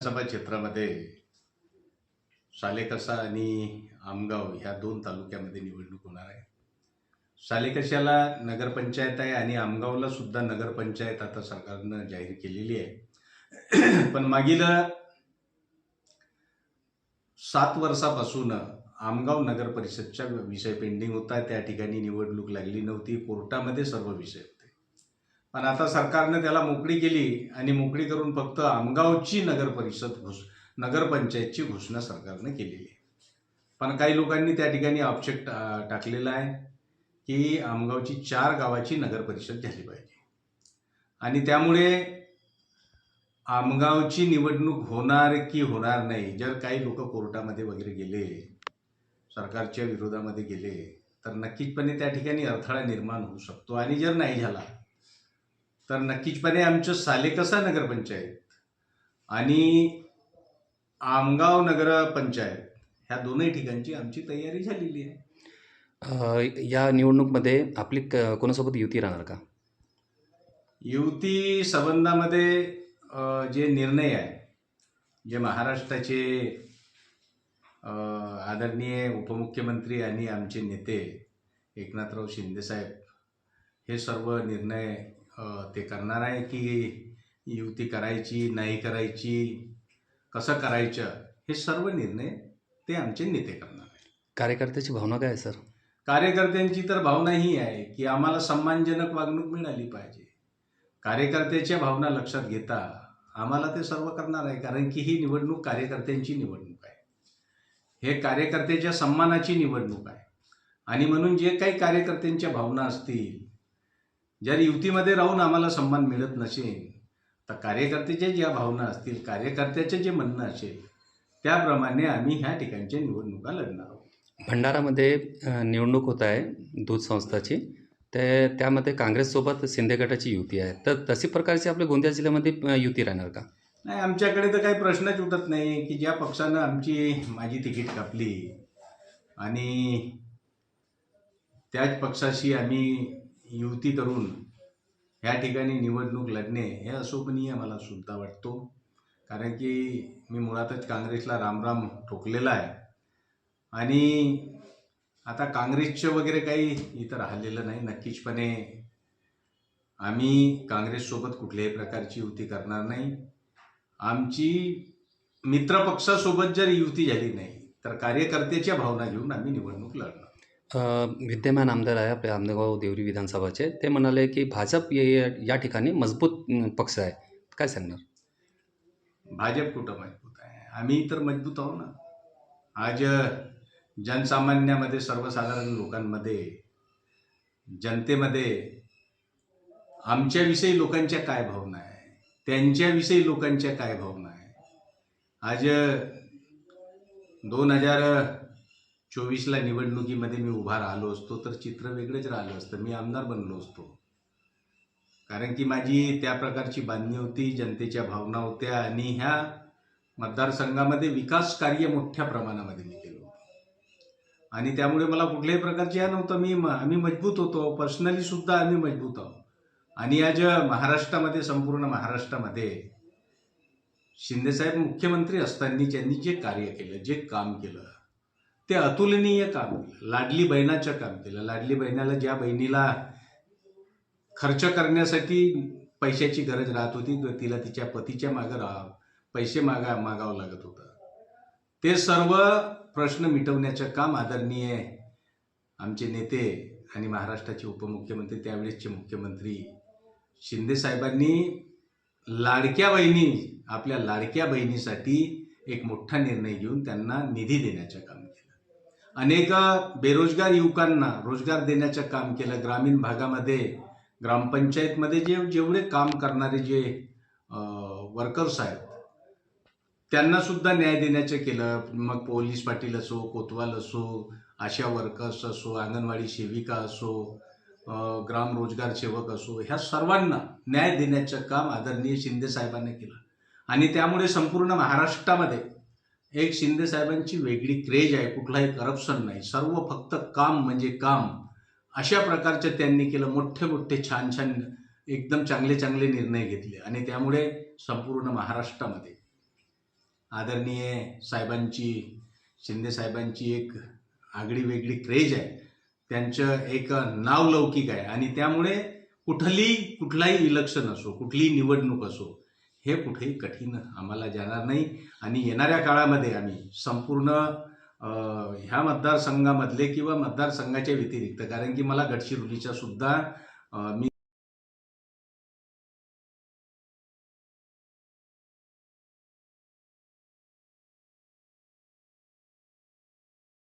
विधानसभा क्षेत्रामध्ये सालेकसा आणि आमगाव ह्या दोन तालुक्यामध्ये निवडणूक होणार आहे. सालेकशाला नगरपंचायत आहे आणि आमगावला सुद्धा नगरपंचायत आता सरकारनं जाहीर केलेली आहे. पण मागील सात वर्षापासून आमगाव नगर परिषदचा विषय पेंडिंग होता. त्या ठिकाणी निवडणूक लागली नव्हती. कोर्टामध्ये सर्व विषय पण आता सरकारनं त्याला मोकळी केली आणि मोकळी करून फक्त आमगावची नगर परिषद घोष नगरपंचायतची घोषणा सरकारनं केलेली आहे. पण काही लोकांनी त्या ठिकाणी ऑब्जेक्ट टाकलेला आहे की आमगावची चार गावाची नगर परिषद झाली पाहिजे. आणि त्यामुळे आमगावची निवडणूक होणार की होणार नाही जर काही लोक कोर्टामध्ये वगैरे गेले सरकारच्या विरोधामध्ये गेले तर नक्कीचपणे त्या ठिकाणी अडथळा निर्माण होऊ शकतो. आणि जर नाही झाला तर नक्कीचपणे आमचं सालेकसा नगरपंचायत आणि आमगाव नगर पंचायत ह्या दोनही ठिकाणची आमची तयारी झालेली आहे. अ, या निवडणूकमध्ये आपली क- कोणासोबत युती राहणार का? युती संबंधामध्ये अ, जे निर्णय आहे जे महाराष्ट्राचे अ, आदरणीय उपमुख्यमंत्री आणि आमचे नेते एकनाथराव शिंदेसाहेब हे सर्व निर्णय ते करणार आहे की युती करायची नाही करायची कसं करायचं हे सर्व निर्णय ते आमचे नेते करणार आहे कार्यकर्त्याची भावना काय आहे सर? कार्यकर्त्यांची तर भावना ही आहे की आम्हाला सन्मानजनक वागणूक मिळाली पाहिजे. कार्यकर्त्याच्या भावना लक्षात घेता आम्हाला ते सर्व करणार आहे कारण की ही निवडणूक कार्यकर्त्यांची निवडणूक आहे. हे कार्यकर्त्याच्या सन्मानाची निवडणूक आहे. आणि म्हणून जे काही कार्यकर्त्यांच्या भावना असतील जर युतीमध्ये राहून आम्हाला सन्मान मिळत नसेल तर कार्यकर्त्याच्या ज्या भावना असतील कार्यकर्त्याचं जे म्हणणं असेल त्याप्रमाणे आम्ही ह्या ठिकाणच्या निवडणुका लढणार आहोत. भंडारामध्ये निवडणूक होत आहे दूध संस्थाची. ते त्यामध्ये काँग्रेससोबत शिंदे गटाची युती आहे. तर तशी प्रकारची आपल्या गोंदिया जिल्ह्यामध्ये युती राहणार का? नाही आमच्याकडे तर काही प्रश्नच उठत नाही की ज्या पक्षानं आमची माझी तिकीट कापली आणि त्याच पक्षाशी आम्ही युती करून ह्या ठिकाणी निवडणूक लढणे हे अशोभनीय मला सुद्धा वाटतो. कारण की मी मुळातच काँग्रेसला रामराम ठोकलेला आहे. आणि आता काँग्रेसचं वगैरे काही इथं राहिलेलं नाही. नक्कीचपणे आम्ही काँग्रेससोबत कुठल्याही प्रकारची युती करणार नाही. आमची मित्रपक्षासोबत जर युती झाली नाही तर कार्यकर्त्याच्या भावना घेऊन आम्ही निवडणूक लढणार. विद्यमान आमदार आहे आपल्या आमदेगाव देवरी विधानसभाचे. ते म्हणाले की भाजप हे या ठिकाणी मजबूत पक्ष आहे. काय सांगणार? भाजप कुठं मजबूत आहे? आम्ही तर मजबूत आहो ना. आज जनसामान्यामध्ये सर्वसाधारण लोकांमध्ये जनतेमध्ये आमच्याविषयी लोकांच्या काय भावना आहे? त्यांच्याविषयी लोकांच्या काय भावना आहे? आज दोन हजार चोवीसला निवडणुकीमध्ये मी उभा राहिलो असतो तर चित्र वेगळंच राहिलं असतं. मी आमदार बनलो असतो. कारण की माझी त्या प्रकारची बांधणी होती जनतेच्या भावना होत्या आणि ह्या मतदारसंघामध्ये विकास कार्य मोठ्या प्रमाणामध्ये मी केलं आणि त्यामुळे मला कुठल्याही प्रकारची ह्या नव्हतं. मी आम्ही मजबूत होतो. पर्सनली सुद्धा आम्ही मजबूत आहोत. आणि आज महाराष्ट्रामध्ये संपूर्ण महाराष्ट्रामध्ये शिंदेसाहेब मुख्यमंत्री असताना त्यांनी जे कार्य केलं जे काम केलं ते अतुलनीय काम केलं. लाडली बहिणाचं काम केलं. लाडली बहिणाला ज्या बहिणीला खर्च करण्यासाठी पैशाची गरज राहत होती तिला तिच्या पतीच्या मागं राहा पैसे मागा मागावं लागत होतं. ते सर्व प्रश्न मिटवण्याचं काम आदरणीय आमचे नेते आणि महाराष्ट्राचे उपमुख्यमंत्री त्यावेळेसचे मुख्यमंत्री शिंदे साहेबांनी लाडक्या बहिणी आपल्या लाडक्या बहिणीसाठी एक मोठा निर्णय घेऊन त्यांना निधी देण्याचं काम अनेक बेरोजगार युवकांना रोजगार देण्याचं काम केलं. ग्रामीण भागामध्ये ग्रामपंचायतमध्ये जे जेवढे काम करणारे जे वर्कर्स आहेत त्यांना सुद्धा न्याय देण्याचं केलं. मग पोलीस पाटील असो कोतवाल असो आशा वर्कर्स असो अंगणवाडी सेविका असो ग्राम रोजगार सेवक असो ह्या सर्वांना न्याय देण्याचं काम आदरणीय शिंदे साहेबांनी केलं. आणि त्यामुळे संपूर्ण महाराष्ट्रामध्ये एक शिंदे साहेबांची वेगळी क्रेज आहे कुठलाही करप्शन नाही. सर्व फक्त काम म्हणजे काम. अशा प्रकारचं त्यांनी केलं मोठे मोठे छान छान एकदम चांगले चांगले निर्णय घेतले. आणि त्यामुळे संपूर्ण महाराष्ट्रामध्ये आदरणीय साहेबांची शिंदे साहेबांची एक आगळी वेगळी क्रेज आहे. त्यांचं एक नावलौकिक आहे. आणि त्यामुळे कुठली कुठलाही इलेक्शन असो कुठलीही निवडणूक असो हे कुठेही कठीण आम्हाला जाणार नाही. आणि येणाऱ्या काळामध्ये आम्ही संपूर्ण ह्या मतदारसंघामधले किंवा मतदारसंघाच्या व्यतिरिक्त कारण की मला गडचिरोलीच्या सुद्धा मी